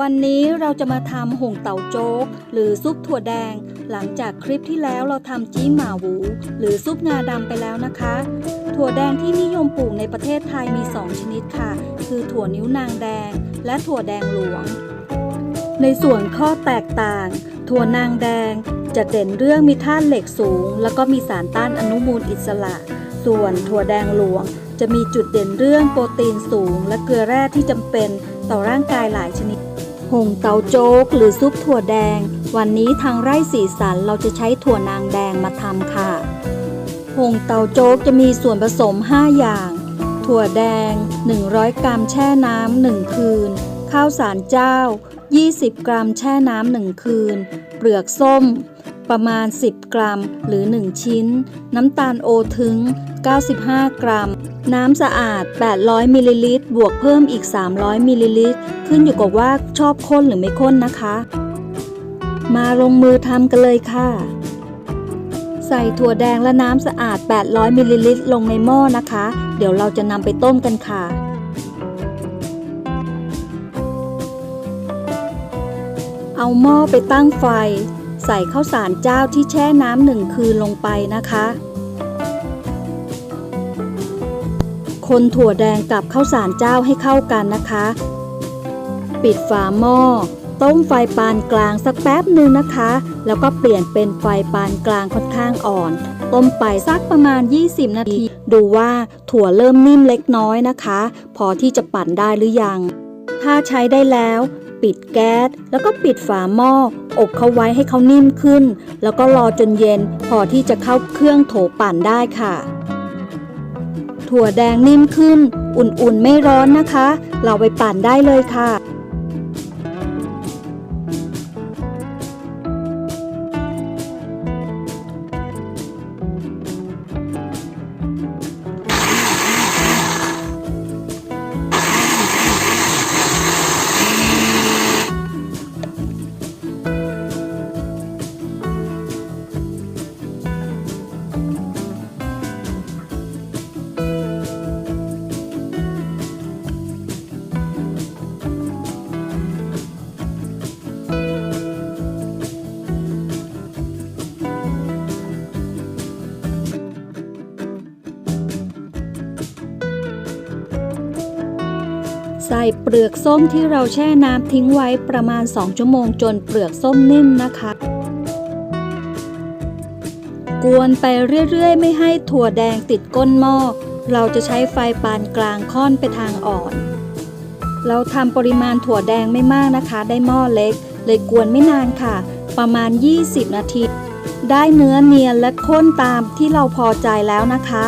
วันนี้เราจะมาทำห่งเต่าโจ๊ก หรือซุปถั่วแดง หลังจากคลิปที่แล้วเราทำจี้หมาหูหรือซุปงาดำไปแล้วนะคะ ถั่วแดงที่นิยมปลูกในประเทศไทยมี 2 ชนิดค่ะ คือถั่วนิ้วนางแดง และถั่วแดงหลวง ในส่วนข้อแตกต่าง ถั่วนางแดงจะเด่นเรื่องมีธาตุเหล็กสูง แล้วก็มีสารต้านอนุมูลอิสระ ส่วนถั่วแดงหลวงจะมีจุดเด่นเรื่องโปรตีนสูง และเกลือแร่ที่จำเป็นต่อร่างกายหลายชนิด หงเตาโจ๊กหรือซุปถั่วแดง วันนี้ทางไร่สีสันเราจะใช้ถั่วนางแดงมาทำค่ะหงเตาโจ๊กจะมีส่วนผสม 5 อย่าง ถั่วแดง 100 กรัมแช่น้ำ1คืน ข้าวสารเจ้า 20 กรัมแช่น้ำ1คืน เปลือกส้ม ประมาณ 10 กรัมหรือ 1 ชิ้น น้ำตาลโอทึง 95 กรัม น้ำสะอาด 800มิลลิลิตรบวกเพิ่มอีก 300มิลลิลิตรขึ้นอยู่กับว่าชอบข้นหรือไม่ข้นนะคะ มาลงมือทำกันเลยค่ะ ใส่ถั่วแดงและน้ำสะอาด 800มิลลิลิตรลงในหม้อนะคะ เดี๋ยวเราจะนำไปต้มกันค่ะเอาหม้อไปตั้งไฟ ใส่ข้าวสารเจ้าที่แช่น้ำหนึ่งคืนลงไปนะคะ คนถั่วแดงกับข้าวสารเจ้าให้เข้ากันนะคะ ปิดฝาหม้อ ต้มไฟปานกลางสักแป๊บหนึ่งนะคะ แล้วก็เปลี่ยนเป็นไฟปานกลางค่อนข้างอ่อน ต้มไปสักประมาณ 20 นาที ดูว่าถั่วเริ่มนิ่มเล็กน้อยนะคะ พอที่จะปั่นได้หรือยัง ถ้าใช้ได้แล้ว ปิดแก๊ส แล้วก็ปิดฝาหม้อ อบเขาไว้ให้เขานิ่มขึ้น แล้วก็รอจนเย็น พอที่จะเข้าเครื่องโถปั่นได้ค่ะ ถั่วแดงนิ่มขึ้น อุ่นๆไม่ร้อนนะคะ เราไปปั่นได้เลยค่ะ ใส่เปลือกส้มที่เราแช่น้ำทิ้งไว้ประมาณ 2 ชั่วโมงจนเปลือกส้มนิ่มนะคะ กวนไปเรื่อยๆ ไม่ให้ถั่วแดงติดก้นหม้อ เราจะใช้ไฟปานกลางค่อนไปทางอ่อน เราทำปริมาณถั่วแดงไม่มากนะคะ ได้หม้อเล็ก เลยกวนไม่นานค่ะ ประมาณ 20 นาที ได้เนื้อเนียนและข้นตามที่เราพอใจแล้วนะคะ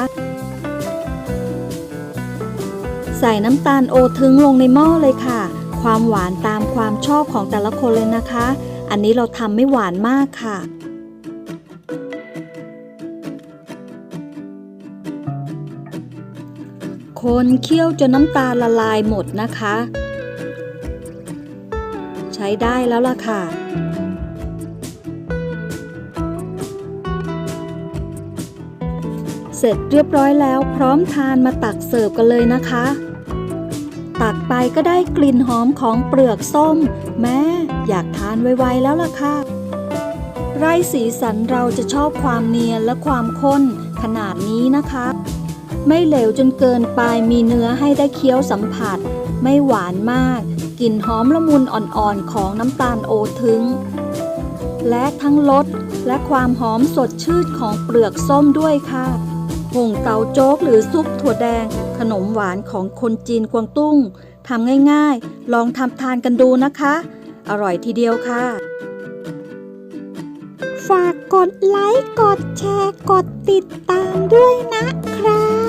ใส่น้ำตาลโอทึงลงในหม้อเลยค่ะ ความหวานตามความชอบของแต่ละคนเลยนะคะ อันนี้เราทำไม่หวานมากค่ะคนเคี่ยวจนน้ำตาลละลายหมดนะคะ ใช้ได้แล้วล่ะค่ะ เสร็จเรียบร้อยแล้วพร้อมทานมาตักเสิร์ฟกันเลยนะคะ ตักไปก็ได้กลิ่นหอมของเปลือกส้ม แม่อยากทานไวๆแล้วล่ะค่ะ ไร่สีสันเราจะชอบความเนียนและความข้นขนาดนี้นะคะ ไม่เหลวจนเกินไปมีเนื้อให้ได้เคี้ยวสัมผัส ไม่หวานมากกลิ่นหอมละมุนอ่อนๆของน้ำตาลโอทึงและทั้งรสและความหอมสดชื่นของเปลือกส้มด้วยค่ะ หงเตาโจ๊กหรือซุปถั่วแดง ขนมหวานของคนจีนกวางตุ้งทำง่ายๆ ลองทำทานกันดูนะคะ อร่อยทีเดียวค่ะ ฝากกดไลค์ กดแชร์ กดติดตามด้วยนะครับ